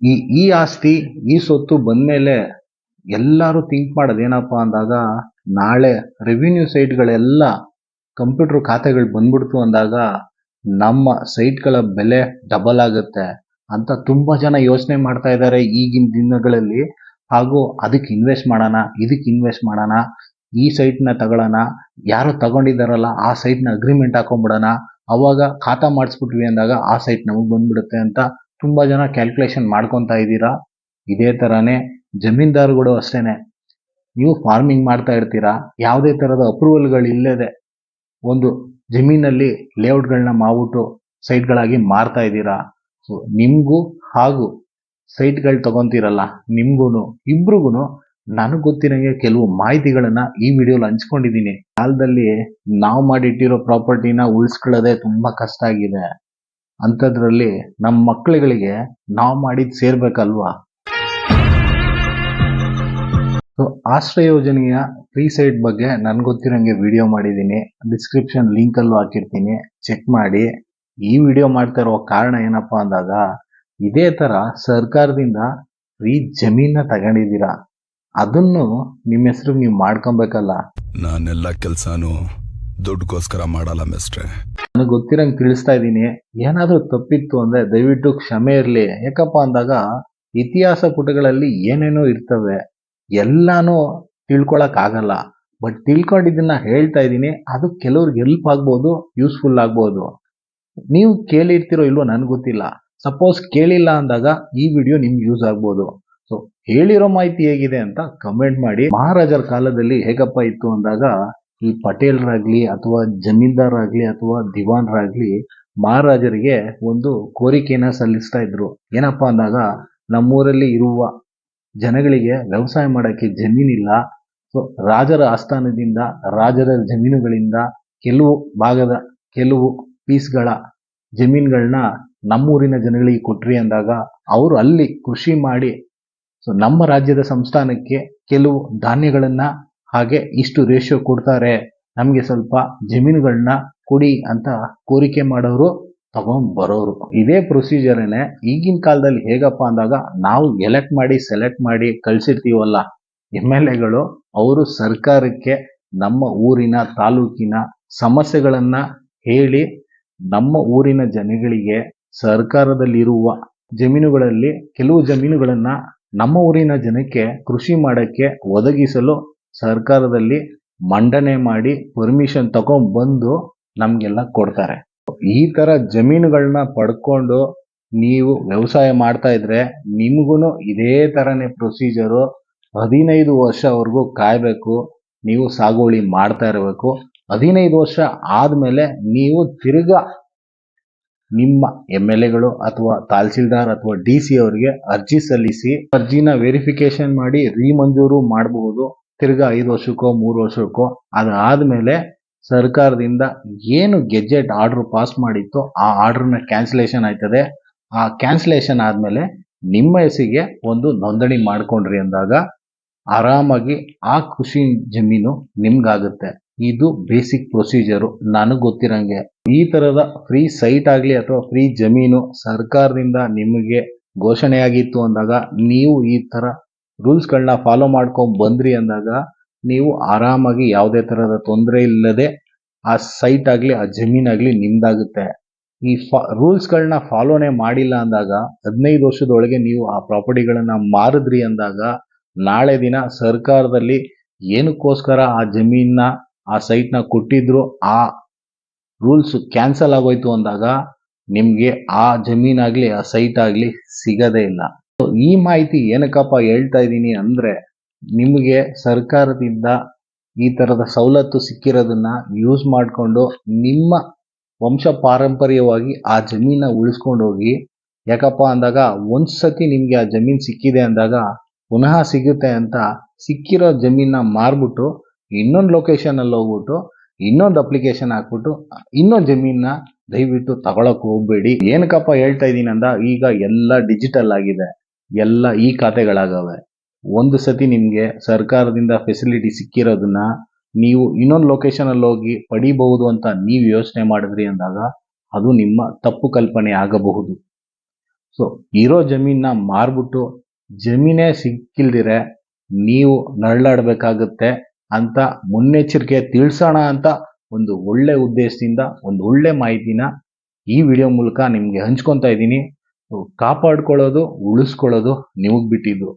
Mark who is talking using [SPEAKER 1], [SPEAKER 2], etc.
[SPEAKER 1] ಈ ಈ ಆಸ್ತಿ, ಈ ಸೊತ್ತು ಬಂದಮೇಲೆ ಎಲ್ಲರೂ ಥಿಂಕ್ ಮಾಡೋದು ಏನಪ್ಪ ಅಂದಾಗ, ನಾಳೆ ರೆವಿನ್ಯೂ ಸೈಟ್ಗಳೆಲ್ಲ ಕಂಪ್ಯೂಟರ್ ಖಾತೆಗಳು ಬಂದ್ಬಿಡ್ತು ಅಂದಾಗ, ನಮ್ಮ ಸೈಟ್ಗಳ ಬೆಲೆ ಡಬಲ್ ಆಗುತ್ತೆ ಅಂತ ತುಂಬ ಜನ ಯೋಚನೆ ಮಾಡ್ತಾ ಇದ್ದಾರೆ ಈಗಿನ ದಿನಗಳಲ್ಲಿ. ಹಾಗೂ ಅದಕ್ಕೆ ಇನ್ವೆಸ್ಟ್ ಮಾಡೋಣ, ಇದಕ್ಕೆ ಇನ್ವೆಸ್ಟ್ ಮಾಡೋಣ, ಈ ಸೈಟ್ನ ತಗೊಳ್ಳೋಣ, ಯಾರು ತಗೊಂಡಿದ್ದಾರಲ್ಲ ಆ ಸೈಟ್ನ ಅಗ್ರಿಮೆಂಟ್ ಹಾಕೊಂಡ್ಬಿಡೋಣ ಅವಾಗ ಖಾತಾ ಮಾಡಿಸ್ಬಿಟ್ವಿ ಅಂದಾಗ ಆ ಸೈಟ್ ನಮಗೆ ಬಂದ್ಬಿಡುತ್ತೆ ಅಂತ ತುಂಬಾ ಜನ ಕ್ಯಾಲ್ಕುಲೇಷನ್ ಮಾಡ್ಕೊತಾ ಇದ್ದೀರಾ? ಇದೇ ತರಾನೇ ಜಮೀನ್ದಾರುಗಳು ಅಷ್ಟೇನೆ. ನೀವು ಫಾರ್ಮಿಂಗ್ ಮಾಡ್ತಾ ಇರ್ತೀರಾ? ಯಾವುದೇ ತರದ ಅಪ್ರೂವಲ್ಗಳು ಇಲ್ಲದೆ ಒಂದು ಜಮೀನಲ್ಲಿ ಲೇಔಟ್ಗಳನ್ನ ಮಾಡ್ಬಿಟ್ಟು ಸೈಟ್ಗಳಾಗಿ ಮಾರ್ತಾ ಇದ್ದೀರಾ? ಸೊ ನಿಮಗೂ ಹಾಗೂ ಸೈಟ್ಗಳು ತಗೊಂತೀರಲ್ಲ ನಿಮ್ಗೂ ಇಬ್ರಿಗೂ ನನಗೆ ಗೊತ್ತಿರಂಗೆ ಕೆಲವು ಮಾಹಿತಿಗಳನ್ನ ಈ ವಿಡಿಯೋಲಿ ಹಂಚ್ಕೊಂಡಿದ್ದೀನಿ. ಕಾಲದಲ್ಲಿ ನಾವು ಮಾಡಿಟ್ಟಿರೋ ಪ್ರಾಪರ್ಟಿನ ಉಳಿಸ್ಕೊಳ್ಳೋದೇ ತುಂಬಾ ಕಷ್ಟ ಆಗಿದೆ. ಅಂಥದ್ರಲ್ಲಿ ನಮ್ಮ ಮಕ್ಕಳುಗಳಿಗೆ ನಾವು ಮಾಡಿದ್ ಸೇರ್ಬೇಕಲ್ವಾ? ಸೊ ಆಶ್ರಯ ಯೋಜನೆಯ ಫ್ರೀ ಸೈಟ್ ಬಗ್ಗೆ ನನ್ಗೆ ಗೊತ್ತಿರೋಂಗೆ ವಿಡಿಯೋ ಮಾಡಿದ್ದೀನಿ. ಡಿಸ್ಕ್ರಿಪ್ಷನ್ ಲಿಂಕ್ ಅಲ್ಲೂ ಹಾಕಿರ್ತೀನಿ. ಚೆಕ್ ಮಾಡಿ. ಈ ವಿಡಿಯೋ ಮಾಡ್ತಾ ಇರೋ ಕಾರಣ ಏನಪ್ಪಾ ಅಂದಾಗ, ಇದೇ ತರ ಸರ್ಕಾರದಿಂದ ಫ್ರೀ ಜಮೀನ ತಗೊಂಡಿದ್ದೀರಾ? ಅದನ್ನು ನಿಮ್ಮ ಹೆಸರು ನೀವು ಮಾಡ್ಕೊಬೇಕಲ್ಲ.
[SPEAKER 2] ನಾನೆಲ್ಲ ಕೆಲಸನೂ ದುಡ್ಡುಗೋಸ್ಕರ ಮಾಡಲ್ಲ ಮಿಸ್ಟ್ರೆ
[SPEAKER 1] ನನಗೆ ಗೊತ್ತಿರಂಗೆ ತಿಳಿಸ್ತಾ ಇದ್ದೀನಿ. ಏನಾದರೂ ತಪ್ಪಿತ್ತು ಅಂದ್ರೆ ದಯವಿಟ್ಟು ಕ್ಷಮೆ ಇರಲಿ. ಯಾಕಪ್ಪ ಅಂದಾಗ ಇತಿಹಾಸ ಪುಟಗಳಲ್ಲಿ ಏನೇನೋ ಇರ್ತವೆ. ಎಲ್ಲಾನು ಆಗಲ್ಲ. ಬಟ್ ತಿಳ್ಕೊಂಡಿದ್ದನ್ನ ಹೇಳ್ತಾ ಇದ್ದೀನಿ. ಅದು ಕೆಲವ್ರಿಗೆ ಹೆಲ್ಪ್ ಆಗ್ಬೋದು ಯೂಸ್ಫುಲ್ ಆಗ್ಬೋದು. ನೀವು ಕೇಳಿರ್ತಿರೋ ಇಲ್ವೋ ನನಗೆ ಗೊತ್ತಿಲ್ಲ. ಸಪೋಸ್ ಕೇಳಿಲ್ಲ ಅಂದಾಗ ಈ ವಿಡಿಯೋ ನಿಮ್ಗೆ ಯೂಸ್ ಆಗ್ಬೋದು. ಸೊ ಹೇಳಿರೋ ಮಾಹಿತಿ ಹೇಗಿದೆ ಅಂತ ಕಮೆಂಟ್ ಮಾಡಿ. ಮಹಾರಾಜರ ಕಾಲದಲ್ಲಿ ಹೇಗಪ್ಪ ಇತ್ತು ಅಂದಾಗ ಈ ಪಟೇಲ್ರಾಗ್ಲಿ ಅಥವಾ ಜಮೀನ್ದಾರಾಗ್ಲಿ ಅಥವಾ ದಿವಾನ್ರಾಗ್ಲಿ ಮಹಾರಾಜರಿಗೆ ಒಂದು ಕೋರಿಕೆಯನ್ನ ಸಲ್ಲಿಸ್ತಾ ಇದ್ರು. ಏನಪ್ಪಾ ಅಂದಾಗ ನಮ್ಮೂರಲ್ಲಿ ಇರುವ ಜನಗಳಿಗೆ ವ್ಯವಸಾಯ ಮಾಡಕ್ಕೆ ಜಮೀನಿಲ್ಲ ಸೊ ರಾಜರ ಆಸ್ಥಾನದಿಂದ, ರಾಜರ ಜಮೀನುಗಳಿಂದ ಕೆಲವು ಭಾಗದ ಕೆಲವು ಪೀಸ್ಗಳ ಜಮೀನುಗಳನ್ನ ನಮ್ಮೂರಿನ ಜನಗಳಿಗೆ ಕೊಟ್ರಿ ಅಂದಾಗ ಅವರು ಅಲ್ಲಿ ಕೃಷಿ ಮಾಡಿ ಸೊ ನಮ್ಮ ರಾಜ್ಯದ ಸಂಸ್ಥಾನಕ್ಕೆ ಕೆಲವು ಧಾನ್ಯಗಳನ್ನ ಹಾಗೆ ಇಷ್ಟು ರೇಷಿಯೋ ಕೊಡ್ತಾರೆ. ನಮಗೆ ಸ್ವಲ್ಪ ಜಮೀನುಗಳನ್ನ ಕೊಡಿ ಅಂತ ಕೋರಿಕೆ ಮಾಡೋರು ತಗೊಂಡ್ ಬರೋರು ಇದೇ ಪ್ರೊಸೀಜರ್ನೇ ಈಗಿನ ಕಾಲದಲ್ಲಿ ಹೇಗಪ್ಪ ಅಂದಾಗ ನಾವು ಎಲೆಕ್ಟ್ ಮಾಡಿ ಸೆಲೆಕ್ಟ್ ಮಾಡಿ ಕಳ್ಸಿರ್ತೀವಲ್ಲ. ಎಂ ಎಲ್ ಎಗಳು ಅವರು ಸರ್ಕಾರಕ್ಕೆ ನಮ್ಮ ಊರಿನ ತಾಲೂಕಿನ ಸಮಸ್ಯೆಗಳನ್ನ ಹೇಳಿ ನಮ್ಮ ಊರಿನ ಜನಗಳಿಗೆ ಸರ್ಕಾರದಲ್ಲಿರುವ ಜಮೀನುಗಳಲ್ಲಿ ಕೆಲವು ಜಮೀನುಗಳನ್ನ ನಮ್ಮ ಊರಿನ ಜನಕ್ಕೆ ಕೃಷಿ ಮಾಡಕ್ಕೆ ಒದಗಿಸಲು ಸರ್ಕಾರದಲ್ಲಿ ಮಂಡನೆ ಮಾಡಿ ಪರ್ಮಿಷನ್ ತಗೊಂಡ್ಬಂದು ಬಂದು ನಮ್ಗೆಲ್ಲ ಕೊಡ್ತಾರೆ. ಈ ತರ ಜಮೀನುಗಳನ್ನ ಪಡ್ಕೊಂಡು ನೀವು ವ್ಯವಸಾಯ ಮಾಡ್ತಾ ಇದ್ರೆ ನಿಮಗೂ ಇದೇ ತರನೇ ಪ್ರೊಸೀಜರು ಹದಿನೈದು ವರ್ಷವರೆಗೂ ಕಾಯಬೇಕು, ನೀವು ಸಾಗುವಳಿ ಮಾಡ್ತಾ ಇರಬೇಕು. ಹದಿನೈದು ವರ್ಷ ಆದ್ಮೇಲೆ ನೀವು ತಿರ್ಗಾ ನಿಮ್ಮ ಎಂ ಎಲ್ ಎಗಳು ಅಥವಾ ತಹಸೀಲ್ದಾರ್ ಅಥವಾ ಡಿ ಸಿ ಅವರಿಗೆ ಅರ್ಜಿ ಸಲ್ಲಿಸಿ ಅರ್ಜಿನ ವೆರಿಫಿಕೇಶನ್ ಮಾಡಿ ರೀಮಂಜೂರು ಮಾಡಬಹುದು ತಿರ್ಗಾ ಐದು ವರ್ಷಕ್ಕೋ, ಮೂರು ವರ್ಷಕ್ಕೋ ಆದಮೇಲೆ ಸರ್ಕಾರದಿಂದ ಏನು ಗೆಜೆಟ್ ಆರ್ಡರ್ ಪಾಸ್ ಮಾಡಿತ್ತು ಆ ಆರ್ಡ್ರನ್ನ ಕ್ಯಾನ್ಸಲೇಷನ್ ಆಯ್ತದೆ. ಆ ಕ್ಯಾನ್ಸಲೇಷನ್ ಆದಮೇಲೆ ನಿಮ್ಮ ಹೆಸರಿಗೆ ಒಂದು ನೋಂದಣಿ ಮಾಡ್ಕೊಂಡ್ರಿ ಅಂದಾಗ ಆರಾಮಾಗಿ ಆ ಕೃಷಿ ಜಮೀನು ನಿಮ್ಗಾಗುತ್ತೆ. ಇದು ಬೇಸಿಕ್ ಪ್ರೊಸೀಜರು. ನನಗೆ ಗೊತ್ತಿರಂಗೆ ಈ ತರದ ಫ್ರೀ ಸೈಟ್ ಆಗಲಿ ಅಥವಾ ಫ್ರೀ ಜಮೀನು ಸರ್ಕಾರದಿಂದ ನಿಮಗೆ ಘೋಷಣೆಯಾಗಿತ್ತು ಅಂದಾಗ ನೀವು ಈ ತರ ರೂಲ್ಸ್ಗಳನ್ನ ಫಾಲೋ ಮಾಡ್ಕೊಂಡು ಬಂದ್ರಿ ಅಂದಾಗ ನೀವು ಆರಾಮಾಗಿ ಯಾವುದೇ ಥರದ ತೊಂದರೆ ಇಲ್ಲದೆ ಆ ಸೈಟ್ ಆಗಲಿ, ಆ ಜಮೀನಾಗಲಿ ನಿಮ್ದಾಗುತ್ತೆ. ಈ ಫಾ ರೂಲ್ಸ್ಗಳನ್ನ ಫಾಲೋನೇ ಮಾಡಿಲ್ಲ ಅಂದಾಗ ಹದಿನೈದು ವರ್ಷದೊಳಗೆ ನೀವು ಆ ಪ್ರಾಪರ್ಟಿಗಳನ್ನು ಮಾರಿದ್ರಿ ಅಂದಾಗ ನಾಳೆ ದಿನ ಸರ್ಕಾರದಲ್ಲಿ ಏನಕ್ಕೋಸ್ಕರ ಆ ಜಮೀನ ಆ ಸೈಟ್ನ ಕೊಟ್ಟಿದ್ರು, ಆ ರೂಲ್ಸ್ ಕ್ಯಾನ್ಸಲ್ ಆಗೋಯ್ತು ಅಂದಾಗ ನಿಮಗೆ ಆ ಜಮೀನಾಗಲಿ ಆ ಸೈಟ್ ಆಗಲಿ ಸಿಗದೇ ಇಲ್ಲ. ಈ ಮಾಹಿತಿ ಏನಕ್ಕಪ್ಪ ಹೇಳ್ತಾ ಇದ್ದೀನಿ ಅಂದ್ರೆ ನಿಮಗೆ ಸರ್ಕಾರದಿಂದ ಈ ತರದ ಸವಲತ್ತು ಸಿಕ್ಕಿರೋದನ್ನ ಯೂಸ್ ಮಾಡಿಕೊಂಡು ನಿಮ್ಮ ವಂಶ ಪಾರಂಪರ್ಯವಾಗಿ ಆ ಜಮೀನ ಉಳಿಸ್ಕೊಂಡು ಹೋಗಿ. ಯಾಕಪ್ಪ ಅಂದಾಗ ಒಂದ್ಸತಿ ನಿಮಗೆ ಆ ಜಮೀನ್ ಸಿಕ್ಕಿದೆ ಅಂದಾಗ ಪುನಃ ಸಿಗುತ್ತೆ ಅಂತ ಸಿಕ್ಕಿರೋ ಜಮೀನ ಮಾರ್ಬಿಟ್ಟು ಇನ್ನೊಂದು ಲೊಕೇಶನ್ ಅಲ್ಲಿ ಹೋಗ್ಬಿಟ್ಟು ಇನ್ನೊಂದು ಅಪ್ಲಿಕೇಶನ್ ಹಾಕ್ಬಿಟ್ಟು ಇನ್ನೊಂದು ಜಮೀನ ದಯವಿಟ್ಟು ತಗೊಳಕ್ ಹೋಗ್ಬೇಡಿ. ಏನಕ್ಕಪ್ಪ ಹೇಳ್ತಾ ಇದ್ದೀನಿ ಅಂದ, ಈಗ ಎಲ್ಲ ಡಿಜಿಟಲ್ ಆಗಿದೆ. ಎಲ್ಲ ಈ ಖಾತೆಗಳಾಗವೆ. ಒಂದು ಸತಿ ನಿಮಗೆ ಸರ್ಕಾರದಿಂದ ಫೆಸಿಲಿಟಿ ಸಿಕ್ಕಿರೋದನ್ನ ನೀವು ಇನ್ನೊಂದು ಲೊಕೇಶನಲ್ಲಿ ಹೋಗಿ ಪಡಿಬಹುದು ಅಂತ ನೀವು ಯೋಚನೆ ಮಾಡಿದ್ರಿ ಅಂದಾಗ ಅದು ನಿಮ್ಮ ತಪ್ಪು ಕಲ್ಪನೆ ಆಗಬಹುದು. ಸೊ ಇರೋ ಜಮೀನ ಮಾರ್ಬಿಟ್ಟು ಜಮೀನೇ ಸಿಕ್ಕಿಲ್ದಿರೆ ನೀವು ನರಳಾಡಬೇಕಾಗುತ್ತೆ ಅಂತ ಮುನ್ನೆಚ್ಚರಿಕೆ ತಿಳಿಸೋಣ ಅಂತ ಒಂದು ಒಳ್ಳೆ ಉದ್ದೇಶದಿಂದ, ಒಂದು ಒಳ್ಳೆ ಮಾಹಿತಿನ ಈ ವಿಡಿಯೋ ಮೂಲಕ ನಿಮಗೆ ಹಂಚ್ಕೊತಾ ಇದ್ದೀನಿ. ಕಾಪಾಡ್ಕೊಳ್ಳೋದು ಉಳಿಸ್ಕೊಳ್ಳೋದು ನಿಮಗೆ ಬಿಟ್ಟಿದ್ದು.